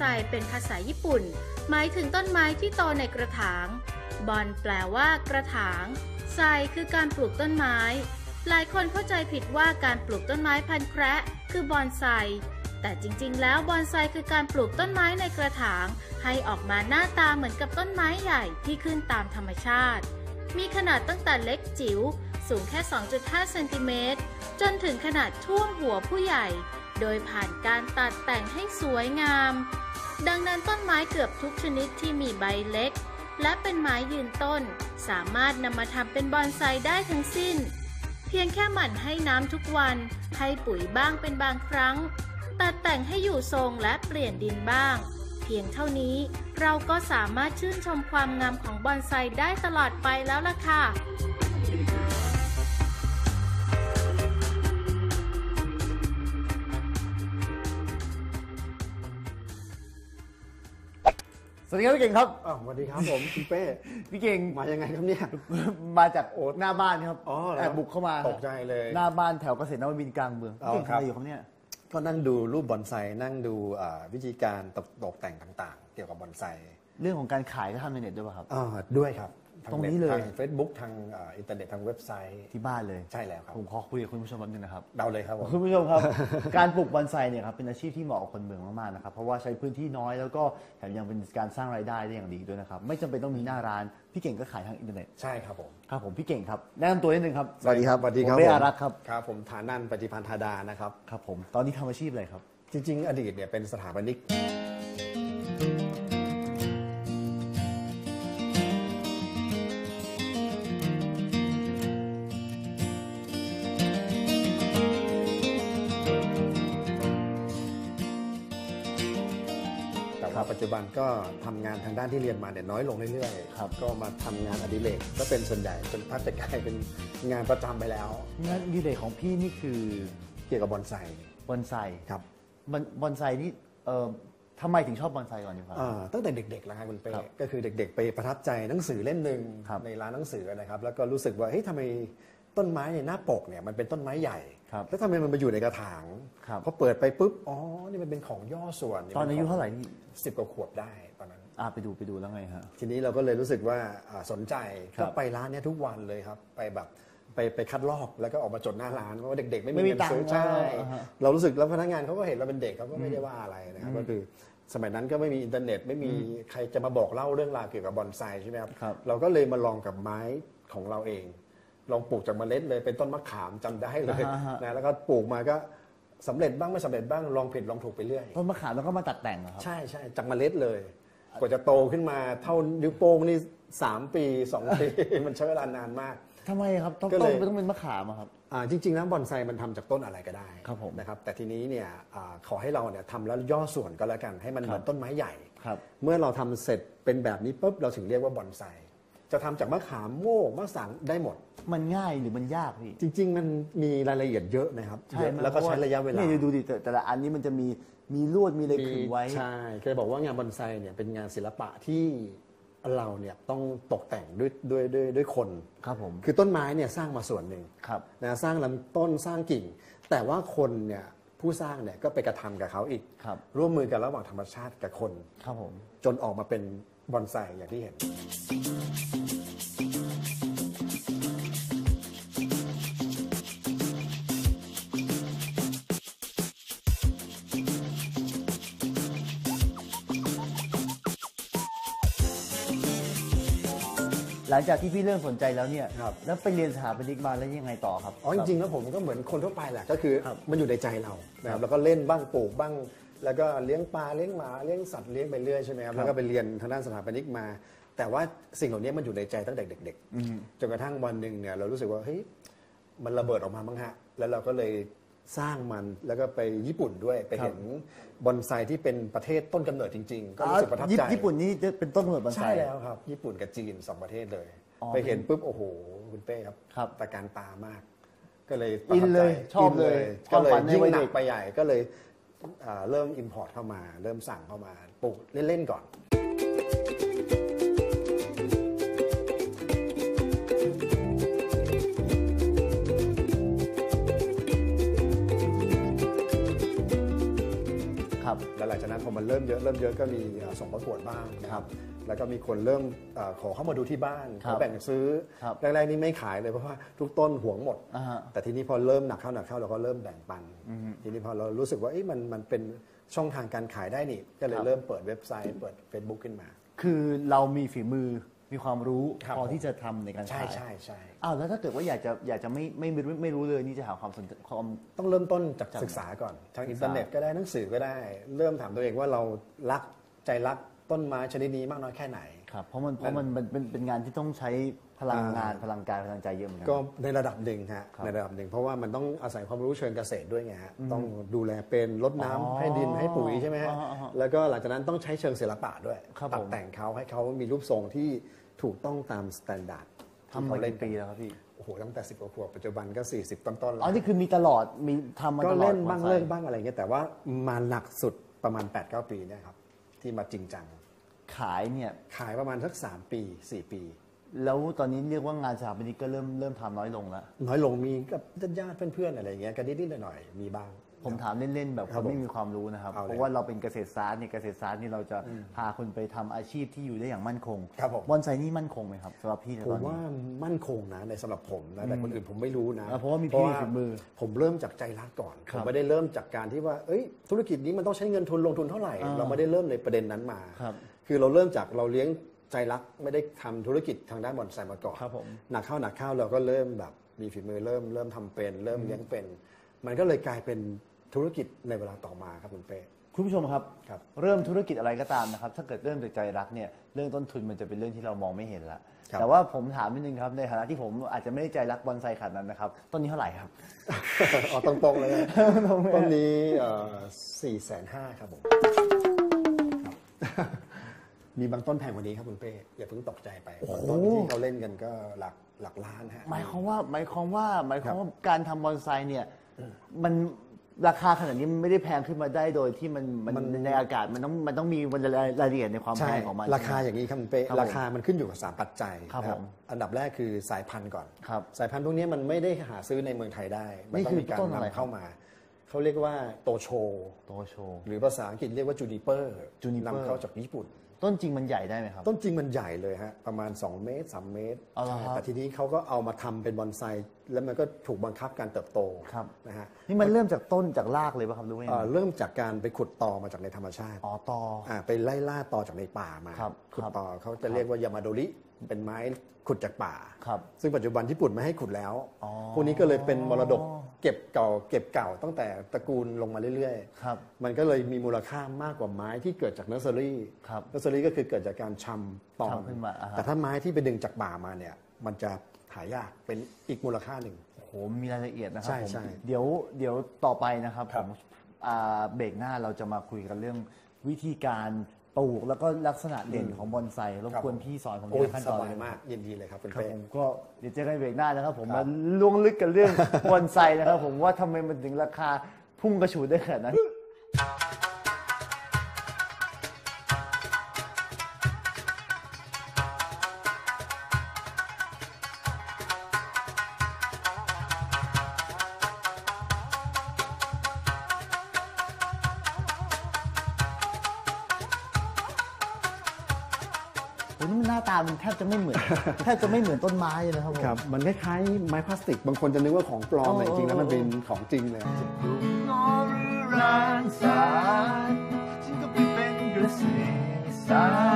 ไซเป็นภาษาญี่ปุ่น หมายถึงต้นไม้ที่โตในกระถาง บอนแปลว่ากระถาง ไซคือการปลูกต้นไม้ หลายคนเข้าใจผิดว่าการปลูกต้นไม้พันแคระคือบอนไซ แต่จริงๆ แล้วบอนไซคือการปลูกต้นไม้ในกระถาง ให้ออกมาหน้าตาเหมือนกับต้นไม้ใหญ่ที่ขึ้นตามธรรมชาติ มีขนาดตั้งแต่เล็กจิ๋ว สูงแค่ 2.5 เซนติเมตร จนถึงขนาดท่วมหัวผู้ใหญ่โดยผ่านการตัดแต่งให้สวยงาม ดังนั้นต้นไม้เกือบทุกชนิดที่มีใบเล็ก และเป็นไม้ยืนต้น สามารถนำมาทำเป็นบอนไซได้ทั้งสิ้น เพียงแค่หมั่นให้น้ำทุกวัน ให้ปุ๋ยบ้างเป็นบางครั้ง ตัดแต่งให้อยู่ทรงและเปลี่ยนดินบ้าง เพียงเท่านี้เราก็สามารถชื่นชมความงามของบอนไซได้ตลอดไปแล้วล่ะค่ะ สวัสดีครับพี่เก่งครับ อ้าวสวัสดีครับผมคุณเป้พี่เก่ง มายังไงครับเนี่ย มาจากโอหน้าบ้านครับอ๋อเหรอ แอบบุกเข้ามาตกใจเลย หน้าบ้านแถวเกษตรนวมินทร์กลางเมืองอ๋อพี่เก่งครับทำอะไรอยู่ครับเนี่ยก็นั่งดูรูปบอนไซนั่งดูอ่าวิธีการตกตกแต่งต่างๆ เกี่ยวกับบอนไซเรื่องของการขายก็ทำในเน็ตด้วยป่ะครับอ่าด้วยครับทา ตรงนี้เลย ทางเฟซบุ๊กทางอ่าอินเทอร์เน็ตทางเว็บไซต์ ที่บ้านเลยใช่แล้วครับ ผมขอคุยกับคุณผู้ชมแป๊บนึงนะครับเดาเลยครับผม คุณผู้ชมครับ การปลูกบอนไซเนี่ยครับเป็นอาชีพที่เหมาะกับคนเมืองมากๆนะครับเพราะว่าใช้พื้นที่น้อยแล้วก็แถมยังเป็นการสร้างรายได้ได้อย่างดีด้วยนะครับไม่จำเป็นต้องมีหน้าร้านพี่เก่งก็ขายทางอินเทอร์เน็ตใช่ครับผม ครับผมพี่เก่งครับแนะนำตัวนิดนึงครับสวัสดีครับผมเป้อารักษ์ครับครับผมฐานันปฏิพันธ์ธาดานะครับ ครับผมตอนนี้ทำอาชีพอะไรครับ จริง ๆ อดีตเนี่ยเป็นสถาปนิก จจุบันก็ทำงานทางด้านที่เรียนมาเนี่ยน้อยลงเรื่อยๆครับก็มาทำงานอดิเรกก็เป็นส่วนใหญ่จนพัฒจะกลายเป็นงานประจำไปแล้วงานอดีเลกของพี่นี่คือเกี่ยวกับบอนไซบอนไซครับบอนบอนไซนี่เอ่อทำไมถึงชอบบอนไซก่อนดีกว่าอ่าตั้งแต่เด็กๆแล้วครับคุณเป้ครับก็คือเด็ก ๆ ไปประทับใจหนังสือเล่มหนึ่งครับในร้านหนังสือนะครับ แล้วก็รู้สึกว่าเฮ้ยทำไม ต้นไม้ในหน้าปกเนี่ยมันเป็นต้นไม้ใหญ่ ครับแล้วทำไมมันมาอยู่ในกระถางครับ พอเปิดไปปุ๊บอ๋อนี่มันเป็นของย่อส่วนตอนอายุเท่าไหร่นี่สิบกว่าขวบได้ตอนนั้น อ่าไปดูไปดูแล้วไงฮะ ทีนี้เราก็เลยรู้สึกว่าอ่าสนใจครัก็บไปร้านเนี้ยทุกวันเลยครับ ไปแบบไปไปคัดลอกแล้วก็ออกมาจดหน้าร้านเพราะว่าเด็กๆ ไม่ไม่มีมีเงินตังค์ซื้อใช่อ่าฮะเรารู้สึกแล้วพนักงานเขาก็เห็นเราเป็นเด็กเขาก็ไม่ได้ว่าอะไรนะครับก็คือสมัยนั้นก็ไม่มีอินเทอร์เน็ตไม่มีใครจะมาบอกเล่าเรื่องราวเกี่ยวกับบอนไซใช่ไหมครับครับ เราก็เลยมาลองกับไม้ของเราเอง ลองปลูกจากเมล็ดเลยเป็นต้นมะขามจำได้เลยอ่าฮะนะแล้วก็ปลูกมาก็สำเร็จบ้างไม่สำเร็จบ้างลองผิดลองถูกไปเรื่อยต้นมะขามแล้วก็มาตัดแต่งเหรอครับใช่ใช่จากเมล็ดเลย กว่าจะโตขึ้นมาเท่านิ้วโป้งนี่สามปีสองปีมันใช้เวลานานมากทำไมครับต้องก็ต้เลนยมันต้องเป็นมะขามอะครับอ่าจริงๆแล้วบอนไซมันทำจากต้นอะไรก็ได้ครับผมนะครับแต่ทีนี้เนี่ยอาขอให้เราเนี่ยทำแล้วย่อส่วนก็แล้วกันให้มันเหมือนต้นไม้ใหญ่ครับเมื่อเราทำเสร็จเป็นแบบนี้ปุ๊บเราถึงเรียกว่าบอนไซ จะทำจากมะขามโม่มะสังได้หมด มันง่ายหรือมันยากพี่จริง ๆ มันมีรายละเอียดเยอะนะครับเยอะไหมแล้วก็เพาใช้ระยะเวลา นี่ดูดิแต่แต่ละอันนี้มันจะมีมีลวดมีอะไรขึงไว้ ใช่เคยบอกว่างานบอนไซเนี่ยเป็นงานศิลปะที่เราเนี่ยต้องตกแต่งด้วยด้วยด้วยด้วยคน ครับผมคือต้นไม้เนี่ยสร้างมาส่วนหนึ่งครับ นะสร้างลำต้นสร้างกิ่ง แต่ว่าคนเนี่ยผู้สร้างเนี่ยก็ไปกระทำกับเขาอีก ครับ ร่วมมือกันระหว่างธรรมชาติกับคน ครับผม จนออกมาเป็นบอนไซอย่างที่เห็น หลังจากที่พี่เริ่มสนใจแล้วเนี่ย ครับ แล้วไปเรียนสถาปนิกมาแล้วยังไงต่อครับ อ๋อจริงๆแล้วผมก็เหมือนคนทั่วไปแหละก็คือครับมันอยู่ในใจเรานะครับแล้วก็เล่นบ้างปลูกบ้าง แล้วก็เลี้ยงปลาเลี้ยงหมาเลี้ยงสัตว์เลี้ยงไปเรื่อยใช่ไหมครับครับแล้วก็ไปเรียนทางด้านสถาปนิกมา แต่ว่าสิ่งเหล่านี้มันอยู่ในใจตั้งแต่เด็กอืมๆจนกระทั่งวันหนึ่งเนี่ยเรารู้สึกว่าเฮ้ยมันระเบิดออกมาบ้างฮะแล้วเราก็เลย สร้างมันแล้วก็ไปญี่ปุ่นด้วยไปเห็นบอนไซที่เป็นประเทศต้นกำเนิดจริงๆ ก็รู้สึกประทับญี่ใจญี่ปุ่นนี่จะเป็นต้นกำเนิดบอนไซใช่แล้วครับ ญี่ปุ่นกับจีนสองประเทศเลยอ๋อไปเห็นปุ๊บโอ้โหคุณเป้ครับครับตะการตามาก ก็เลยอินเลยประทับใจชอบเลยนก็เลยความฝันในยิ่งวัยหนัเด็กกไปใหญ่ก็เลยอ่าเริ่มอินพอร์ตเข้ามา เริ่มสั่งเข้ามาปลูกเล่นๆก่อน แล้วหลังจากนั้นพอมันเริ่มเยอะเริ่มเยอะก็มีเอ่อส่งประกวดบ้างนะครับแล้วก็มีคนเริ่มเอ่อขอเข้ามาดูที่บ้านครัขบอแบ่งซื้อครับแรกๆนี่ไม่ขายเลยเพราะว่าทุกต้นห่วงหมดอ่าฮะแต่ทีนี้พอเริ่มหนักเข้าหนักเข้าเราก็เริ่มแบ่งปัน ทีนี้พอเรารู้สึกว่าเอ๊ะมันมันเป็นช่องทางการขายได้นี่ก็เลยครับเริ่มเปิดเว็บไซต์เปิด Facebook ขึ้นมา คือเรามีฝีมือ มีความรู้ครับพอที่จะทำในการใช่ขายใช่ใช่ อ้าวแล้วถ้าเกิดว่าอยากจะอยากจะไม่ไม่ไม่ไม่รู้เลยนี่จะหาความสนใจความ ต้องเริ่มต้นจากจากศึกษาก่อน ทางศึกษาอินเทอร์เน็ตก็ได้หนังสือก็ได้ เริ่มถามตัวเองว่าเรารักใจรักต้นไม้ชนิดนี้มากน้อยแค่ไหน ครับเพราะมันเพราะมันมันเป็นเป็นงานที่ต้องใช้พลังงานอ่าพลังกายพลังใจเยอะเหมือนกั ก็ในระดับหนึ่งฮะครับในระดับหนึ่งเพราะว่ามันต้องอาศัยความรู้เชิงเกษตรด้วยไงฮะต้องดูแลเป็นรดน้ำอ๋อให้ดินให้ปุ๋ยใช่ไหมฮะอ๋ออ๋ออ๋อแล้วก็หลังจากนั้นต้องใช้เชิงศิลปะด้วยครับตัผดมแต่งเขาให้เขามีรูปทรงที่ ถูกต้องตามสแตนดาร์ดทำมากี่ปีแล้วครับพี่ โอ้โห ตั้งแต่สิบกว่าขวบปัจจุบันก็ 40 ต้นๆแล้อ๋อวนี่คือมีตลอดมีทำมาก็ตลอดเล่นบ้างบอไซเลิกบ้างอะไรเงี้ยแต่ว่ามาหนักสุดประมาณ 8-9 ปีเนี่ยครับ ที่มาจริงจัง ขายเนี่ยขายประมาณสัก 3 ปี 4 ปี แล้วตอนนี้เรียกว่างานสถาปนิกก็เริ่มเริ่มทำน้อยลงแล้ว น้อยลงมีกับญาติๆเพื่อนๆอะไรเงี้ยกันนิดๆหน่อยๆมีบ้าง ผมถามเล่นๆแบบคครับนไม่มีความรู้นะครับ เอาเลยเพราะว่าเราเป็นเกษตรศาสตร์เนี่ยเกษตรศาสตร์นี่เราจะพาคุณไปทำอาชีพที่อยู่ได้อย่างมั่นคงครับผม บอนไซนี่มั่นคงไหมครับสำหรับพี่ในผตอมนนี้ว่ามั่นคงนะในสำหรับผมนะแต่คนอื่นผมไม่รู้นะอ่าเพราะว่ามีพี่ฝีมือผมเริ่มจากใจรักก่อนคผรับมไม่ได้เริ่มจากการที่ว่าเอ้ยธุรกิจนี้มันต้องใช้เงินทุนลงทุนเท่าไหร่ อ่าเราไม่ได้เริ่มในประเด็นนั้นมาครับคือเราเริ่มจากเราเลี้ยงใจรักไม่ได้ทำธุรกิจทางด้านบอนไซมาก่อนครับผมหนักเข้าหนักเข้าเราก็เริ่มแบบมีฝีมือเริ่มเริ่มทำเป็น เริ่มเลี้ยงเป็น มันก็เลยกลายเป็น ธุรกิจในเวลาต่อมาครับคุณเป้ คุณผู้ชมครับ ครับ เริ่มธุรกิจอะไรก็ตามนะครับ ถ้าเกิดเริ่มจากใจรักเนี่ยเรื่องต้นทุนมันจะเป็นเรื่องที่เรามองไม่เห็นละครับ แต่ว่าผมถามนิดนึงครับในฐานะที่ผมอาจจะไม่ได้ใจรักบอนไซขนาดนั้นนะครับต้นนี้เท่าไหร่ครับเอาตรงๆเลยนะต้นนี้สี่แสนห้าครับผมครับ มีบางต้นแพงกว่านี้ครับคุณเป้อย่าเพิ่งตกใจไปบางต้นที่เขาเล่นกันก็หลักหลักล้านฮะ หมายความว่าหมายความว่าหมายความครับว่าการทำบอนไซเนี่ยมัน ราคาขนาดนี้มันไม่ได้แพงขึ้นมาได้โดยที่มันมันมัน ในอากาศมันต้องมันต้องมีรายรายละเอียดในความแพใช่งของมัน ราคาใช่ไหมอย่างนี้ครับคุณเป้ครับผมราคามันขึ้นอยู่กับสามปัจจัยครับนะผมอันดับแรกคือสายพันธุ์ก่อน ครับสายพันธุ์พวกนี้มันไม่ได้หาซื้อในเมืองไทยได้ มันี่ต้อคืงอมีการต้นอะไรนำเข้ามา เขาเรียกว่าโตโช โตโชหรือภาษาอังกฤษเรียกว่าจูนิเปอร์ Juniper นำเข้าจากญี่ปุ่น ต้นจริงมันใหญ่ได้ไหมครับ ต้นจริงมันใหญ่เลยฮะประมาณ 2 เมตร 3 เมตรเอาเหรอครับ แต่ทีนี้เขาก็เอามาทำเป็นบอนไซแล้วมันก็ถูกบังคับการเติบโตครับนะฮะนี่มันเริ่มจากต้นจากรากเลยป่ะครับหรือว่ายังเอ่ไงอเริ่มจากการไปขุดตอมาจากในธรรมชาติอ๋อตออ่าไปไล่ล่าตอจากในป่ามาครับขุดครับตอเขาจะเรียกว่ายามาโดริเป็นไม้ขุดจากป่า ครับซึ่งปัจจุบันญี่ปุ่นไม่ให้ขุดแล้ว อ๋อ พวกนี้ก็เลยเป็นมรดก เก็บเก่าเก็บเก่าตั้งแต่ตระกูลลงมาเรื่อยๆ ครับ มันก็เลยมีมูลค่ามากกว่าไม้ที่เกิดจากเนอร์เซอรี่ครับเนอร์เซอรี่ก็คือเกิดจากการชำตอนชำขึ้นมาอ่าฮะ แต่ถ้าไม้ที่ไปดึงจากป่ามาเนี่ย มันจะหายากเป็นอีกมูลค่าหนึ่ง โอ้โหมีรายละเอียดนะครัใช่ผมใช่เดี๋ยวเดี๋ยวต่อไปนะครับคผรับมอ่าเบรกหน้าเราจะมาคุยกันเรื่องวิธีการ ปลูกแล้วก็ลักษณะเด่นของบอนไซรบกวนพี่สอนผมโอ้ในยขั้นสตอนบายเลย มากยินดีเลยครับเป็นครับเป้ ผมก็เดี๋ยวเจอกันเบรกหน้านะครับผมครัมาบล่วงลึกกันเรื่อง บอนไซนะครับผมว่าทำไมมันถึงราคาพุ่งกระฉูดได้ขนาดนั้น อ้นี่มันหน้าตามันแทบจะไม่เหมือน แทบจะไม่เหมือนต้นไม้เลยครับผม ครับ มันคล้ายๆไม้พลาสติก บางคนจะนึกว่าของปลอมแต่จริงๆแล้วมันเป็นของจริงเลยฉันก็เป็นกระสสา